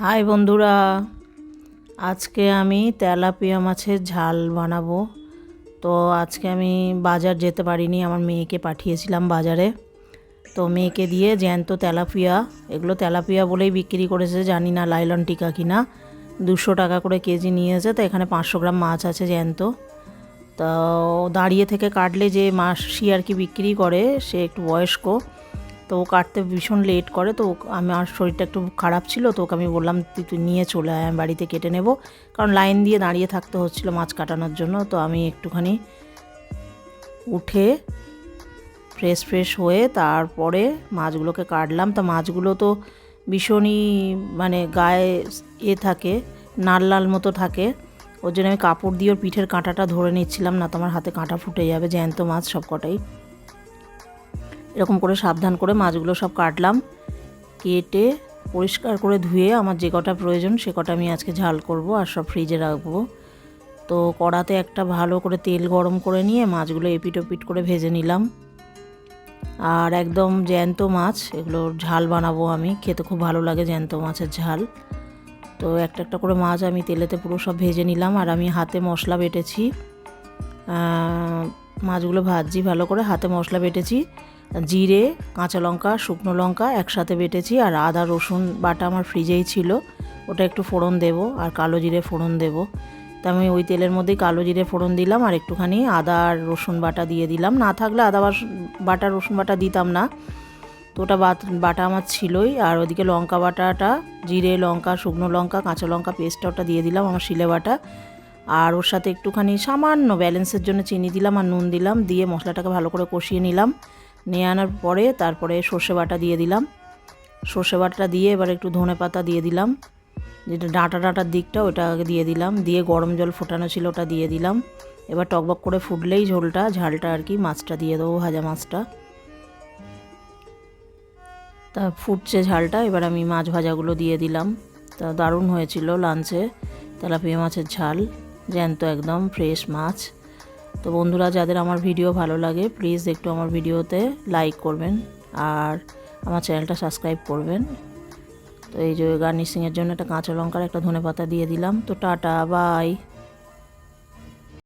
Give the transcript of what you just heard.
High বন্ধুরা, আজকে আমি তেলাপিয়া মাছের ঝাল বানাবো। তো আজকে আমি বাজার যেতে পারিনি, আমার মেয়েকে পাঠিয়েছিলাম বাজারে। তো মেয়েকে দিয়ে জ্যান্ত তেলাপিয়া, এগুলো তেলাপিয়া বলেই বিক্রি করেছে, জানি না লাইলন টিকা কিনা। দুশো টাকা করে কেজি নিয়েছে, তো এখানে পাঁচশো গ্রাম মাছ আছে জ্যান্ত। তো দাঁড়িয়ে থেকে কাটলে যে মাসি আর কি বিক্রি করে, সে একটু বয়স্ক। তো ও কাটতে ভীষণ লেট করে, তো আমার শরীরটা একটু খারাপ ছিল, তো ওকে আমি বললাম, তুই তুই নিয়ে চলে আয়, আমি বাড়িতে কেটে নেব। কারণ লাইন দিয়ে দাঁড়িয়ে থাকতে হচ্ছিল মাছ কাটানোর জন্য, তো আমি একটুখানি উঠে ফ্রেশ ফ্রেশ হয়ে তারপরে মাছগুলোকে কাটলাম। তা মাছগুলো তো ভীষণই মানে গায়ে এ থাকে, নাল লাল মতো থাকে। ওর জন্য আমি কাপড় দিয়ে ওর পিঠের কাঁটাটা ধরে নিচ্ছিলাম, না তোমার হাতে কাঁটা ফুটে যাবে, জ্যান্ত মাছ সব কটাই এরকম করে সাবধান করে মাছগুলো সব কাটলাম, কেটে পরিষ্কার করে ধুয়ে আমার যে কটা প্রয়োজন সে কটা আমি আজকে ঝাল করব আর সব ফ্রিজে রাখব। তো কড়াতে একটা ভালো করে তেল গরম করে নিয়ে মাছগুলো এপিট ওপিট করে ভেজে নিলাম। আর একদম জ্যান্ত মাছ, এগুলো ঝাল বানাবো আমি, খেতে খুব ভালো লাগে জ্যান্ত মাছের ঝাল। তো একটা একটা করে মাছ আমি তেলেতে পুরো সব ভেজে নিলাম আর আমি হাতে মশলা বেটেছি। মাছগুলো ভাজছি ভালো করে হাতে মশলা বেটেছি। জিরে, কাঁচা লঙ্কা, শুকনো লঙ্কা একসাথে বেটেছি আর আদা, রসুন বাটা আমার ফ্রিজেই ছিল। ওটা একটু ফোড়ন দেব আর কালো জিরে ফোড়ন দেব। তা আমি ওই তেলের মধ্যেই কালো জিরে ফোড়ন দিলাম আর একটুখানি আদা আর রসুন বাটা দিয়ে দিলাম। না থাকলে আদা বাটা, রসুন বাটা দিতাম না। তো ওটা বাটা আমার ছিলই আর ওদিকে লঙ্কা বাটাটা, জিরে লঙ্কা, শুকনো লঙ্কা, কাঁচা লঙ্কা পেস্টটা ওটা দিয়ে দিলাম আমার শিলে বাটা। আর ওর সাথে একটুখানি সামান্য ব্যালেন্সের জন্য চিনি দিলাম আর নুন দিলাম, দিয়ে মশলাটাকে ভালো করে কষিয়ে নিলাম। নিয়ে আনার পরে তারপরে সর্ষে বাটা দিয়ে দিলাম। সর্ষে বাটা দিয়ে এবার একটু ধনে পাতা দিয়ে দিলাম। যেটা ডাঁটা ডাঁটার দিকটা ওটা দিয়ে দিলাম। দিয়ে গরম জল ফোটানো ছিল ওটা দিয়ে দিলাম। এবার টকবক করে ফুটলেই ঝোলটা, ঝালটা আর কি, মাছটা দিয়ে দেবো ভাজা মাছটা। তা ফুটছে ঝালটা, এবার আমি মাছ ভাজাগুলো দিয়ে দিলাম। তা দারুণ হয়েছিল লাঞ্চে, তেলাপিয়া মাছের ঝাল। জ্যান্ত একদম ফ্রেশ মাছ। তো বন্ধুরা, যাদের আমার ভিডিও ভালো লাগে প্লিজ একটু আমার ভিডিওতে লাইক করবেন আর আমার চ্যানেলটা সাবস্ক্রাইব করবেন। তো এই যে গার্নিশিংয়ের জন্য একটা কাঁচা লঙ্কার একটা ধনে পাতা দিয়ে দিলাম। তো টাটা বাই